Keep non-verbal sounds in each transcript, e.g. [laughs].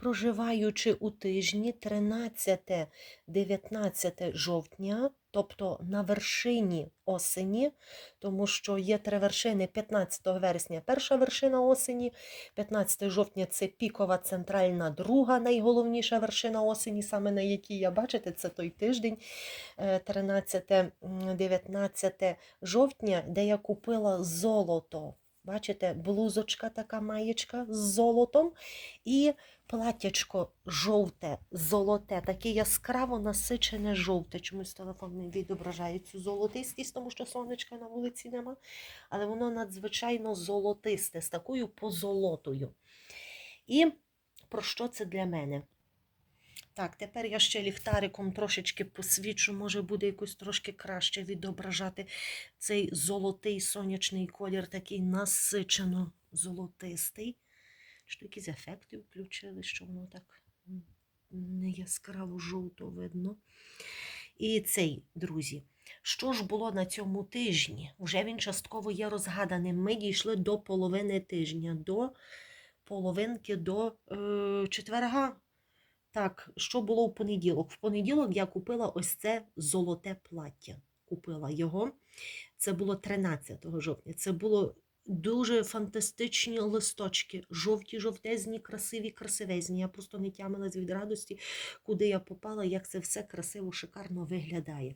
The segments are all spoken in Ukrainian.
проживаючи у тижні 13-19 жовтня, тобто на вершині осені, тому що є три вершини 15 вересня перша вершина осені, 15 жовтня це пікова центральна друга, найголовніша вершина осені, саме на якій я бачите, це той тиждень, 13-19 жовтня, де я купила золото. Бачите, блузочка така маєчка з золотом і платтячко жовте, золоте, таке яскраво насичене жовте. Чомусь телефон не відображає цю золотистість, тому що сонечка на вулиці нема. Але воно надзвичайно золотисте, з такою позолотою. І про що це для мене? Так, тепер я ще ліхтариком трошечки посвічу, може буде якось трошки краще відображати цей золотий сонячний колір, такий насичено золотистий. Що якісь ефекти включили, що воно так не яскраво жовто видно. І цей, друзі, що ж було на цьому тижні? Вже він частково є розгаданим. Ми дійшли до половини тижня, до половинки до е, четверга. Так, що було в понеділок? В понеділок я купила ось це золоте плаття. Купила його. Це було 13 жовтня. Це було дуже фантастичні листочки, жовті, жовтезні, красиві, красивезні. Я просто не тямилась від радості, куди я попала, як це все красиво, шикарно виглядає.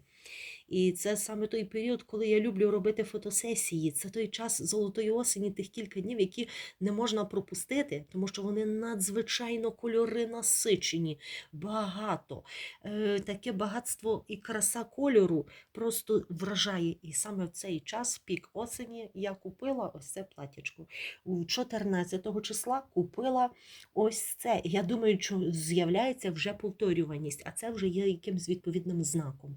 І це саме той період, коли я люблю робити фотосесії. Це той час золотої осені, тих кілька днів, які не можна пропустити, тому що вони надзвичайно кольори насичені, багато. Е, таке багатство і краса кольору просто вражає. І саме в цей час, пік осені, я купила ось це платячко. У 14 числа купила ось це. Я думаю, що з'являється вже повторюваність, а це вже є якимсь відповідним знаком.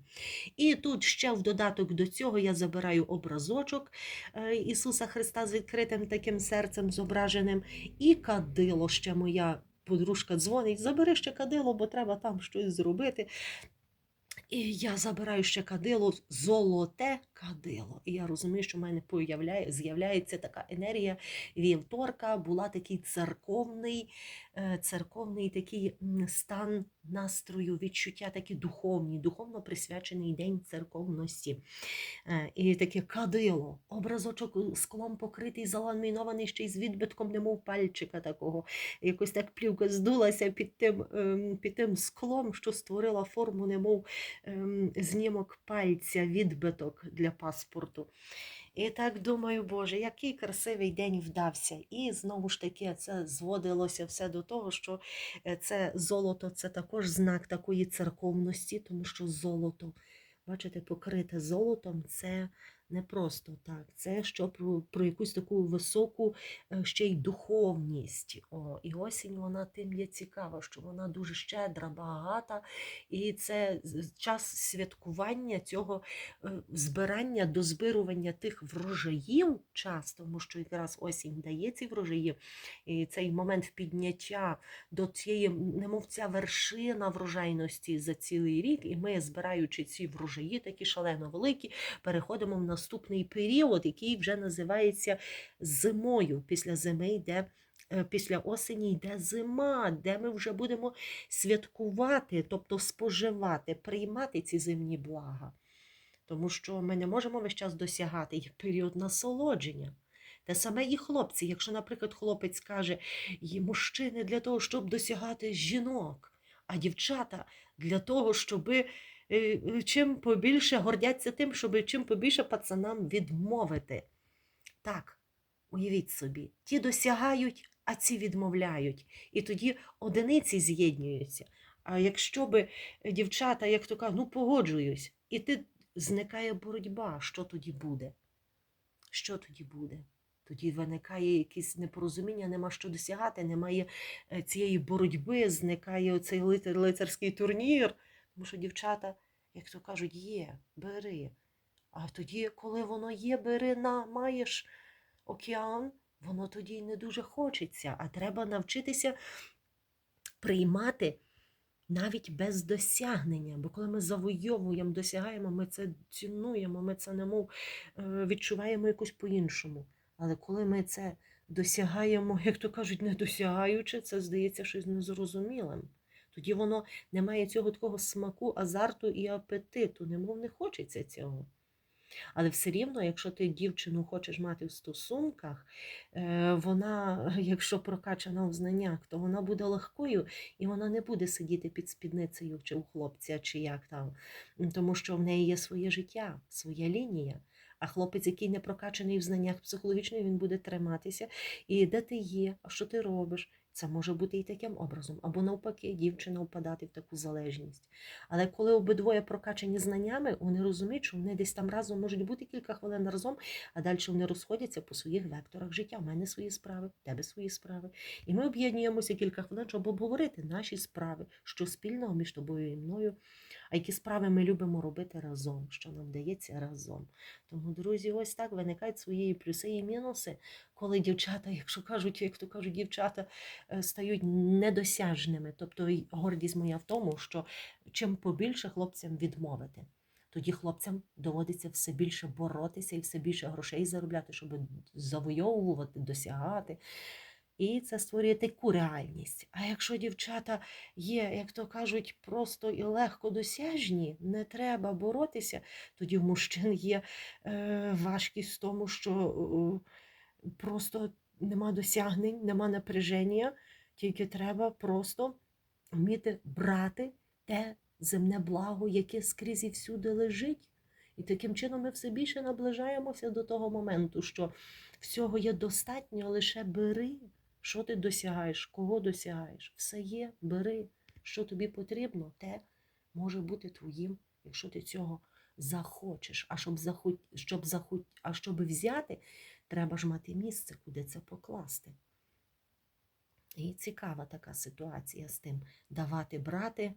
І тут ще в додаток до цього я забираю образочок е, Ісуса Христа з відкритим таким серцем зображеним, і кадило ще моя подружка дзвонить, забери ще кадило, бо треба там щось зробити. І я забираю ще кадило, золоте кадило. І я розумію, що в мене появляє, з'являється така енергія вівторка, була такий церковний, е, церковний такий стан настрою, відчуття такі духовні, духовно присвячений день церковності. Е, І таке кадило, образочок склом покритий, заламінований ще й з відбитком, немов пальчика такого. Якось так плівка здулася під тим, ем, під тим склом, що створила форму, немов ем, знімок пальця, відбиток для паспорту. І так думаю, Боже, який красивий день вдався. І знову ж таки це зводилося все до того, що е, це золото це також знак такої церковності, тому що золото, бачите, покрите золотом це не просто так. Це що про, про якусь таку високу е, ще й духовність. О, і осінь вона тим є цікава, що вона дуже щедра, багата. І це час святкування цього е, збирання, дозбирування тих врожаїв час, тому що якраз осінь дає ці врожаї, і цей момент підняття до цієї, немов ця вершина врожайності за цілий рік, і ми, збираючи ці врожаї, такі шалено великі, переходимо в наступний період, який вже називається зимою. Після зими йде. е, Після осені йде зима, де ми вже будемо святкувати, тобто споживати, приймати ці зимні блага. Тому що ми не можемо весь час досягати період насолодження. Те саме і хлопці. Якщо, наприклад, хлопець каже, «Є мужчини для того, щоб досягати жінок, а дівчата для того, щоб чим побільше гордяться тим, щоб чим побільше пацанам відмовити. Так, уявіть собі, ті досягають, а ці відмовляють. І тоді одиниці з'єднуються. А якщо би дівчата, як то кажуть, ну погоджуюсь, і ти зникає боротьба, що тоді буде? Що тоді буде? Тоді виникає якесь непорозуміння, нема що досягати, немає е, цієї боротьби, зникає оцей лицарський турнір. Тому що дівчата, як то кажуть, є, бери. А тоді, коли воно є, бери на, маєш океан, воно тоді й не дуже хочеться. А треба навчитися приймати навіть без досягнення. Бо коли ми завойовуємо, досягаємо, ми це цінуємо, ми це немов е, відчуваємо якось по-іншому. Але коли ми це досягаємо, як то кажуть, не досягаючи, це здається щось незрозумілим. Тоді воно не має цього такого смаку, азарту і апетиту, немов не хочеться цього. Але все рівно, якщо ти дівчину хочеш мати в стосунках, е, вона, [laughs] якщо прокачана в знаннях, то вона буде легкою і вона не буде сидіти під спідницею чи у хлопця, чи як там, тому що в неї є своє життя, своя лінія. А хлопець, який не прокачаний в знаннях психологічних, він буде триматися. І де ти є, а що ти робиш? Це може бути і таким образом, або навпаки, дівчина впадати в таку залежність. Але коли обидвоє прокачані знаннями, вони розуміють, що вони десь там разом можуть бути кілька хвилин разом, а далі вони розходяться по своїх векторах життя. У мене свої справи, в тебе свої справи. І ми об'єднуємося кілька хвилин, щоб обговорити наші справи, що спільного між тобою і мною, а які справи ми любимо робити разом, що нам вдається разом. Тому, друзі, ось так виникають свої плюси і мінуси, коли дівчата, [laughs] якщо кажуть, як то кажуть, дівчата стають недосяжними. Тобто гордість моя в тому, що чим побільше хлопцям відмовити. Тоді хлопцям доводиться все більше боротися і все більше грошей заробляти, щоб завойовувати, досягати. І це створює таку реальність. А якщо дівчата є, як то кажуть, просто і легко досяжні, не треба боротися, тоді в мужчин є е, важкість в тому, що е, просто нема досягнень, нема напряження, тільки треба просто вміти брати те земне благо, яке скрізь і всюди лежить. І таким чином ми все більше наближаємося до того моменту, що всього є достатньо, лише бери, що ти досягаєш, кого досягаєш. Все є, бери, що тобі потрібно, те може бути твоїм, якщо ти цього захочеш. А щоб захот... щоб захот... а щоб взяти, треба ж мати місце, куди це покласти. І цікава така ситуація з тим давати, брати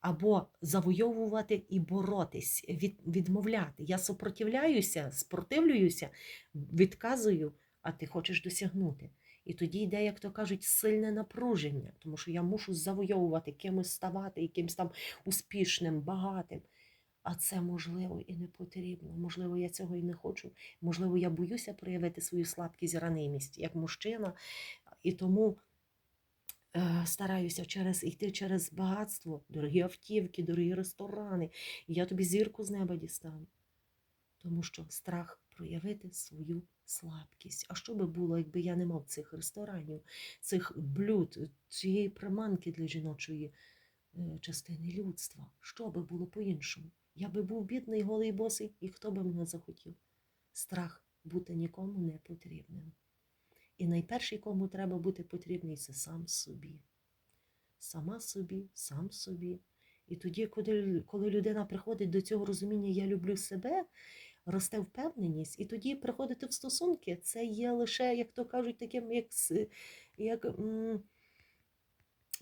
або завойовувати і боротись, від, відмовляти. Я супротивляюся, спротивлююся, відказую, а ти хочеш досягнути. І тоді йде, як то кажуть, сильне напруження, тому що я мушу завойовувати, кимось ставати, якимось там успішним, багатим. А це можливо і не потрібно. Можливо, я цього і не хочу. Можливо, я боюся проявити свою слабкість, ранимість як мужчина. І тому е, стараюся через йти через багатство, дорогі автівки, дорогі ресторани. Я тобі зірку з неба дістану. Тому що страх проявити свою слабкість. А що би було, якби я не мав цих ресторанів, цих блюд, цієї приманки для жіночої е, частини людства? Що би було по-іншому? Я би був бідний, голий босий, і хто би мене захотів? Страх бути нікому не потрібним. І найперший, кому треба бути потрібний, це сам собі. Сама собі, сам собі. І тоді, коли, людина приходить до цього розуміння Я люблю себе, росте впевненість, і тоді приходити в стосунки, це є лише, як то кажуть, таким, як, як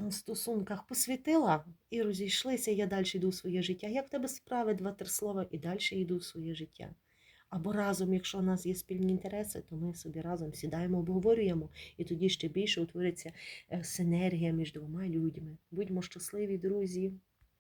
в стосунках посвітила і розійшлися, я далі йду в своє життя. Як в тебе справи, два-три слова, і далі йду в своє життя. Або разом, якщо у нас є спільні інтереси, то ми собі разом сідаємо, обговорюємо, і тоді ще більше утвориться е, синергія між двома людьми. Будьмо щасливі, друзі!